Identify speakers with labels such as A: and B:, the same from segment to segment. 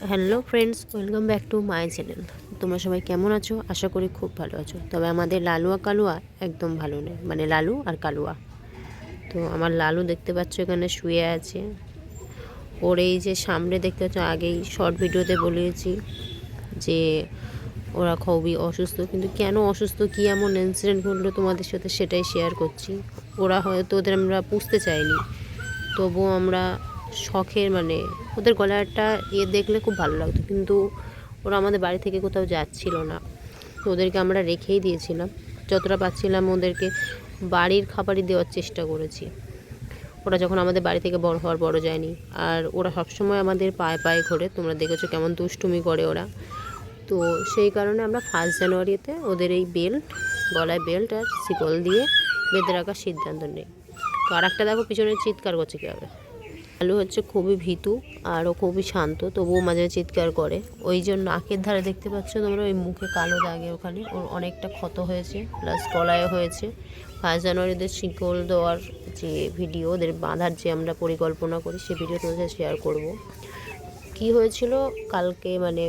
A: Hello friends welcome back to my channel তোমরা সবাই কেমন আছো? আশা করি খুব ভালো আছো। তবে আমাদের লালুয়া কালুয়া একদম ভালো নেই। মানে লালু আর কালুয়া। তো আমার লালু দেখতে পাচ্ছ এখানে শুয়ে আছে। ওর এই যে সামনে দেখতে পাচ্ছ, আগেই শর্ট ভিডিওতে বলেছি যে ওরা খুবই অসুস্থ। কিন্তু কেন অসুস্থ, কী এমন ইনসিডেন্ট ঘটলো তোমাদের সাথে সেটাই শেয়ার করছি। ওরা হয়তো ওদের আমরা পুষতে চাইনি। তবুও আমরা শখের মানে ওদের গলাটা ইয়ে দেখলে খুব ভালো লাগতো, কিন্তু ওরা আমাদের বাড়ি থেকে কোথাও যাচ্ছিল না। তো ওদেরকে আমরা রেখেই দিয়েছিলাম। যতটা পাচ্ছিলাম ওদেরকে বাড়ির খাবারই দেওয়ার চেষ্টা করেছি। ওরা যখন আমাদের বাড়ি থেকে বড় হওয়ার বড় যায়নি, আর ওরা সবসময় আমাদের পায়ে পায়ে ঘোরে, তোমরা দেখেছ কেমন দুষ্টুমি করে ওরা। তো সেই কারণে আমরা ফার্স্ট জানুয়ারিতে ওদের এই বেল্ট, গলায় বেল্ট আর শিকল দিয়ে বেঁধে রাখার সিদ্ধান্ত নেই। তো আর একটা দেখো পিছনে চিৎকার করছে কীভাবে? আলু হচ্ছে খুবই ভীতু আর ও খুবই শান্ত, তবুও মাঝে চিৎকার করে। ওই জন্য নাকের ধারে দেখতে পাচ্ছ তোমরা, ওই মুখে কালো দাগে ওখানে। ওর অনেকটা ক্ষত হয়েছে, প্লাস গলায় হয়েছে। ফার্স্ট জানুয়ারিদের শিকল দেওয়ার যে ভিডিও, ওদের বাঁধার যে আমরা পরিকল্পনা করি, সে ভিডিও তোমাদের শেয়ার করব। কি হয়েছিল? কালকে মানে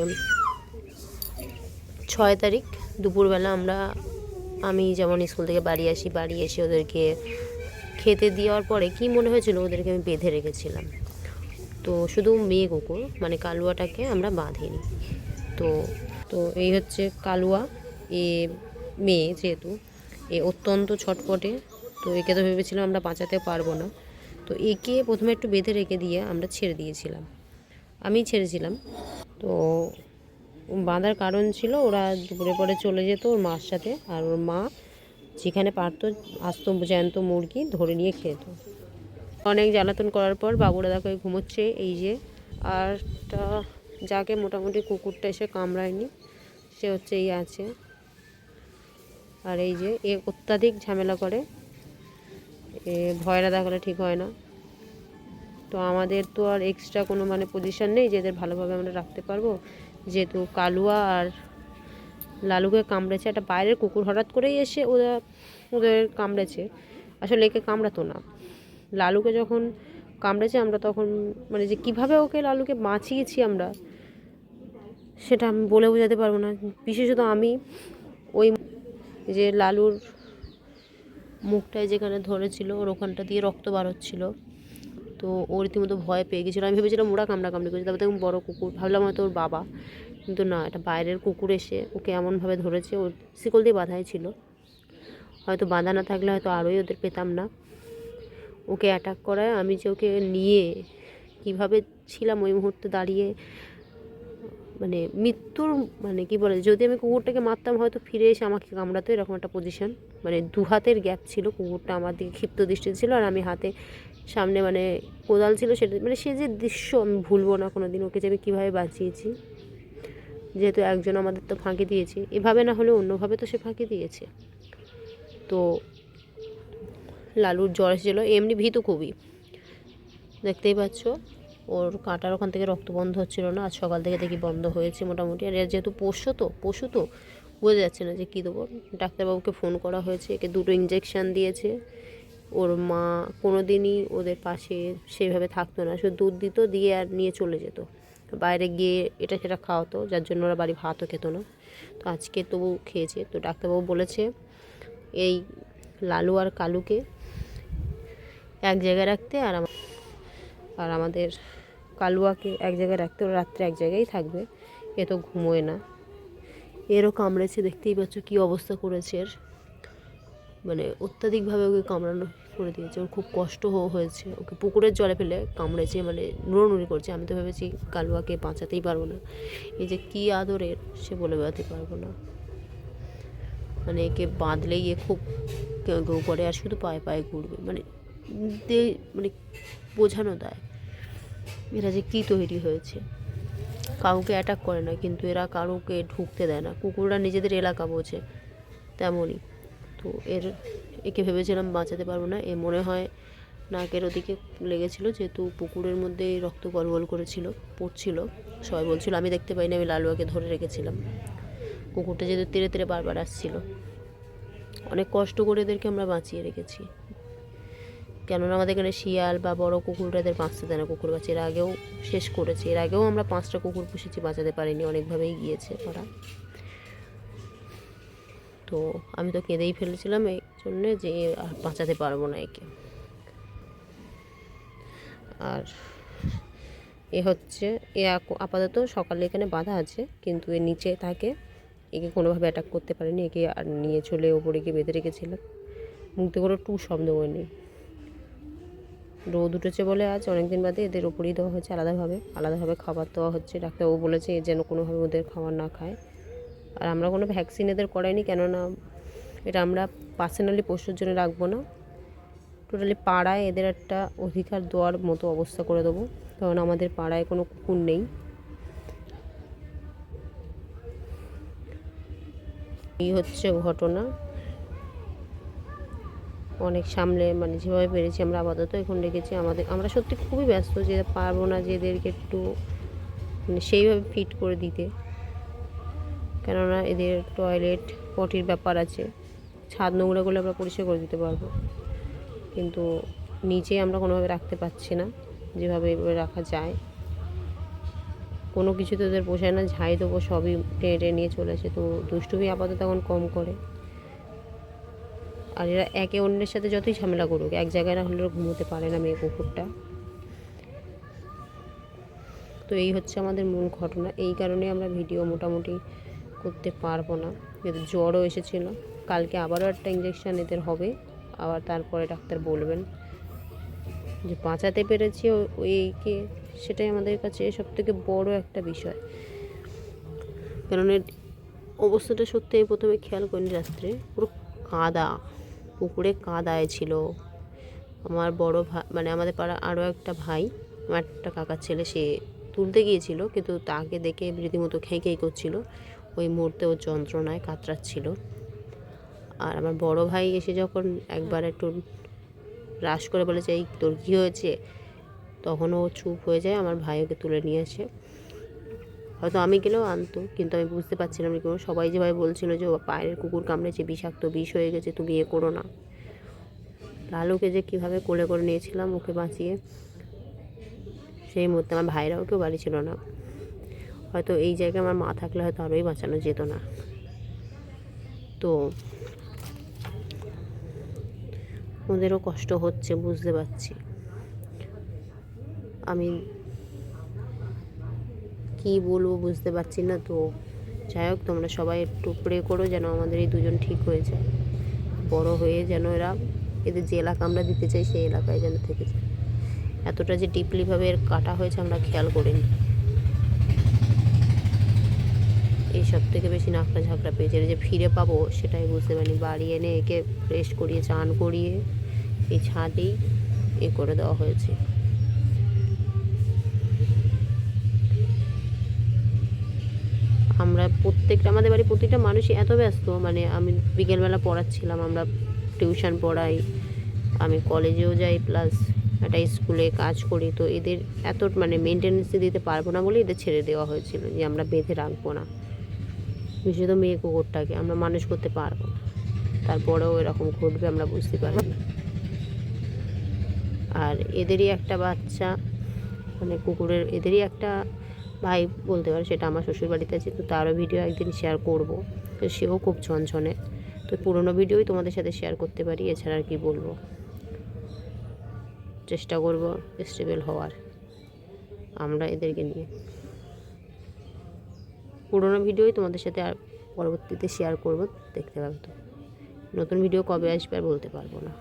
A: ছয় তারিখ, দুপুরবেলা আমরা, আমি যেমন স্কুল থেকে বাড়ি আসি, বাড়ি এসে ওদেরকে খেতে দেওয়ার পরে কি মনে হয়েছিল ওদেরকে আমি বেঁধে রেখেছিলাম? তো শুধু মেয়ে কুকুর মানে কালুয়াটাকে আমরা বাঁধিনি। তো তো এই হচ্ছে কালুয়া, এ মেয়ে যেহেতু, এ অত্যন্ত ছটপটে, তো একে তো ভেবেছিলাম আমরা বাঁচাতে পারব না। তো একে প্রথমে একটু বেঁধে রেখে দিয়ে আমরা ছেড়ে দিয়েছিলাম। আমি ছেড়েছিলাম। তো বাঁধার কারণ ছিল ওরা দুপুরে পরে চলে যেত ওর মার সাথে, আর ওর মা যেখানে পারতো আস্ত জ্যান্ত মুরগি ধরে নিয়ে খেত। অনেক জ্বালাতন করার পর বাবুরা দেখো ঘুমোচ্ছে, এই যে আরটা যাকে মোটামুটি কুকুরটা এসে কামড়ায়নি, সে হচ্ছে এই আছে। আর এই যে, এ অত্যাধিক ঝামেলা করে, এ ভয়রা দেখালে ঠিক হয় না। তো আমাদের তো আর এক্সট্রা কোনো মানে পজিশন নেই যে এদের ভালোভাবে আমরা রাখতে পারব। যেহেতু কালুয়া আর লালুকে কামড়েছে। একটা বাইরের কুকুর হঠাৎ করেই এসে ওরা, ওদের কামড়েছে। আসলে একে কামড়াতো না। লালুকে যখন কামড়েছে, আমরা তখন মানে যে কীভাবে ওকে লালুকে বাঁচিয়েছি আমরা, সেটা আমি বলে বোঝাতে পারব না। বিশেষত আমি ওই যে লালুর মুখটায় যেখানে ধরেছিল, ওর ওখানটা দিয়ে রক্ত বার হচ্ছিল। তো ও রীতিমতো ভয় পেয়ে গেছিল। আমি ভেবেছিলাম ওরা কামড়া কামড়ি করছে। তারপর দেখুন বড়ো কুকুর, ভাবলাম হয়তো ওর বাবা। কিন্তু না, এটা বাইরের কুকুর এসে ওকে এমনভাবে ধরেছে ওর শিকল দিয়ে বাঁধাই ছিল। হয়তো বাঁধা না থাকলে হয়তো আরোই ওদের পেতাম না। ওকে অ্যাটাক করায়, আমি যে ওকে নিয়ে কীভাবে ছিলাম ওই মুহূর্তে দাঁড়িয়ে মানে মৃত্যুর মানে কি বলে, যদি আমি কুকুরটাকে মারতাম হয়তো ফিরে এসে আমাকে কামড়াতো, এরকম একটা পজিশন মানে দু হাতের গ্যাপ ছিল, কুকুরটা আমার দিকে ক্ষিপ্ত দৃষ্টি ছিল আর আমি হাতে সামনে মানে কোদাল ছিল সেটা মানে সে যে দৃশ্য আমি ভুলবো না কোনো দিন ওকে যে আমি কীভাবে বাঁচিয়েছি। যেহেতু একজন আমাদের তো ফাঁকি দিয়েছে। এভাবে না হলে অন্যভাবে তো সে ফাঁকি দিয়েছে। তো লালুর জ্বর এসেছিল, এমনি ভীতু খুবই। দেখতেই পাচ্ছ, ওর কাঁটার ওখান থেকে রক্ত বন্ধ হচ্ছিল না, আজ সকাল থেকে দেখি বন্ধ হয়েছে মোটামুটি। আর যেহেতু পশু তো পশু তো, বোঝা যাচ্ছে না যে কী দেবো। ডাক্তারবাবুকে ফোন করা হয়েছে, একে দুটো ইঞ্জেকশান দিয়েছে। ওর মা কোনো দিনই ওদের পাশে সেভাবে থাকতো না, শুধু দুধ দিত, দিয়ে আর নিয়ে চলে যেত। বাইরে গিয়ে এটা সেটা খাওয়াতো, যার জন্য ওরা বাড়ি ভাতও খেত না। তো আজকে তবু খেয়েছে। তো ডাক্তারবাবু বলেছে, এই লালু আর কালুকে এক জায়গায় রাখতে আর আর আমাদের কালুয়াকে এক জায়গায় রাখতে। ওরা রাত্রে এক জায়গায় থাকবে, এ তো ঘুমোয় না। এরও কামড়েছে, দেখতেই পাচ্ছ কী অবস্থা করেছে এর। মানে অত্যাধিকভাবে ওকে কামড়ানো করে দিয়েছে। ওর খুব কষ্ট হয়েছে। ওকে পুকুরের জলে ফেলে কামড়েছে মানে নুড়োনুড়ি করছে। আমি তো ভেবেছি কালুয়াকে বাঁচাতেই পারব না। এই যে কী আদরের, সে বলে বেড়াতে পারব না। মানে একে বাঁধলেই এ খুব কেউ কেউ করে আর শুধু পায়ে পায়ে ঘুরবে। মানে দে মানে বোঝানো দেয়। এরা যে কী তৈরি হয়েছে। কাউকে অ্যাটাক করে না, কিন্তু এরা কারোকে ঢুকতে দেয় না। কুকুররা নিজেদের এলাকা বোঝে, তেমনই। তো এর, একে ভেবেছিলাম বাঁচাতে পারব না। এ মনে হয় নাকের ওদিকে লেগেছিল, যেহেতু পুকুরের মধ্যে রক্ত গলগল করেছিল, পড়ছিল। সবাই বলছিল, আমি দেখতে পাইনি, আমি লালুয়াকে ধরে রেখেছিলাম। কুকুরটা যেহেতু তেড়ে তেড়ে বারবার আসছিল। অনেক কষ্ট করে এদেরকে আমরা বাঁচিয়ে রেখেছি। কেননা আমাদের এখানে শিয়াল বা বড় কুকুররা এদের বাঁচতে দেয় না, কুকুর বাচ্চা এর আগেও শেষ করেছে। এর আগেও আমরা পাঁচটা কুকুর পুষেছি, বাঁচাতে পারিনি। অনেকভাবেই গিয়েছে ওরা। তো আমি তো কেঁদেই ফেলেছিলাম এই জন্যে যে আর বাঁচাতে পারব না একে। আর এ হচ্ছে, এ আপাতত সকালে এখানে বাঁধা আছে, কিন্তু এর নিচে থাকে। একে কোনোভাবে অ্যাটাক করতে পারেনি, একে আর নিয়ে চলে ওপরে গিয়ে বেঁধে রেখেছিলাম। মুখ থেকে কোনো টু শব্দ হয়নি রোদ উঠেছে বলে আজ অনেকদিন বাদে এদের ওপরেই দেওয়া হচ্ছে আলাদাভাবে। আলাদাভাবে খাবার দেওয়া হচ্ছে, ডাক্তারবাবু বলেছে এ যেন কোনোভাবে ওদের খাবার না খায়। আর আমরা কোনো ভ্যাকসিন এদের করাইনি, কেননা এটা আমরা পার্সোনালি পশুর জন্য রাখব না। টোটালি পাড়ায় এদের একটা অধিকার দেওয়ার মতো অবস্থা করে দেবো, কারণ আমাদের পাড়ায় কোনো কুকুর নেই। এই হচ্ছে ঘটনা। অনেক সামলে মানে যেভাবে পেরেছি আমরা আপাতত এখন রেখেছি। আমাদের, আমরা সত্যি খুবই ব্যস্ত যে পারব না যে এদেরকে একটু মানে সেইভাবে ফিট করে দিতে। কেননা এদের টয়লেট পটির ব্যাপার আছে। ছাদ নোংরাগুলো আমরা পরিষ্কার করে দিতে পারব। কিন্তু নিচে আমরা কোনোভাবে রাখতে পারছি না, যেভাবে এভাবে রাখা যায়। কোনো কিছু তো ওদের পোষায় না ঝাই দেবো, সবই টেনে টেনে নিয়ে আসে। তো দুষ্টুমি আপাতত এখন কম করে। আর এরা একে অন্যের সাথে যতই ঝামেলা করুক, এক জায়গায় না হলে ঘুমোতে পারে না মেয়ে কুকুরটা। তো এই হচ্ছে আমাদের মূল ঘটনা। এই কারণে আমরা ভিডিও মোটামুটি করতে পারব না। যেহেতু জ্বরও এসেছিল। কালকে আবারও একটা ইঞ্জেকশান এদের হবে। আবার তারপরে ডাক্তার বলবেন যে বাঁচাতে পেরেছি ওইকে। সেটাই আমাদের কাছে সব থেকে বড় একটা বিষয়। কারণ এর অবস্থাটা সত্যি আমি প্রথমে খেয়াল করিনি রাত্রে। পুরো কাদা, পুকুরে কাদায় ছিল। আমার বড় ভাই মানে আমাদের পাড়া আরও একটা ভাই, আমার একটা কাকার ছেলে, সে তুলতে গিয়েছিল। কিন্তু তাকে দেখে রীতিমতো খেই করছিল। ওই মুহূর্তে ও যন্ত্রণায় কাতরাচ্ছিল। আর আমার বড় ভাই এসে যখন একবার একটু রাশ করে বলেছে এই তোর কী হয়েছে? তখন ও চুপ হয়ে যায়, আমার ভাই ওকে তুলে নিয়ে আসে। হয়তো আমি গেলেও আনতো, কিন্তু আমি বুঝতে পারছিলাম না। কেন সবাই যেভাবে বলছিল যে, ও পায়ের কুকুর কামড়েছে, বিষাক্ত, বিষ হয়ে গেছে, তুমি এ করো না। লালুকে যে কীভাবে কোলে করে নিয়েছিলাম, ওকে বাঁচিয়ে সেই মুহূর্তে আমার ভাইরাও কেউ বাড়ি ছিল না। হয়তো এই জায়গায় আমার মা থাকলে হয়তো আরোই বাঁচানো যেত না। তো ওদেরও কষ্ট হচ্ছে, বুঝতে পারছি। আমি কি বলব বুঝতে পারছি না, তো যাই হোক, তোমরা সবাই একটু প্রে করো যেন আমাদের এই দুজন ঠিক হয়ে যায়। বড় হয়ে যেন এরা এদের যে এলাকা আমরা দিতে চাই, সেই এলাকায় যেন থেকে যায়। এতটা যে ডিপলিভাবে এর কাটা হয়েছে আমরা খেয়াল করিনি। এই সব থেকে বেশি নাকড়া ঝাঁকড়া পেয়েছে যে ফিরে পাবো, সেটাই বুঝতে পারিনি। বাড়ি এনে একে ফ্রেশ করিয়ে, চান করিয়ে এই ছাদেই এ করে দেওয়া হয়েছে। আমরা প্রত্যেকটা, আমাদের বাড়ি প্রত্যেকটা মানুষই এত ব্যস্ত মানে আমি বিকেলবেলা পড়াচ্ছিলাম, আমরা টিউশন পড়াই, আমি কলেজেও যাই প্লাস একটা স্কুলে কাজ করি, তো এদের এত মানে মেনটেন্যান্স দিতে পারব না বলে এদের ছেড়ে দেওয়া হয়েছিল যে আমরা বেঁধে রাখব না। বিশেষত মেয়ে কুকুরটাকে আমরা মানুষ করতে পারব না। তারপরেও এরকম ঘটবে আমরা বুঝতে পারি না। আর এদেরই একটা বাচ্চা মানে কুকুরের এদেরই একটা ভাই বলতে পারে, সেটা আমার শ্বশুর বাড়িতে আছে, তো তারও ভিডিও একদিন শেয়ার করব। তো সেও খুব ছনছনে তো পুরোনো ভিডিওই তোমাদের সাথে শেয়ার করতে পারি, এছাড়া আর কি বলব? চেষ্টা করব স্টেবল হওয়ার। আমরা এদেরকে নিয়ে। পুরোনো ভিডিওই তোমাদের সাথে আর পরবর্তীতে শেয়ার করব, দেখতে পাবে তো। নতুন ভিডিও কবে আসবে আর বলতে পারব না।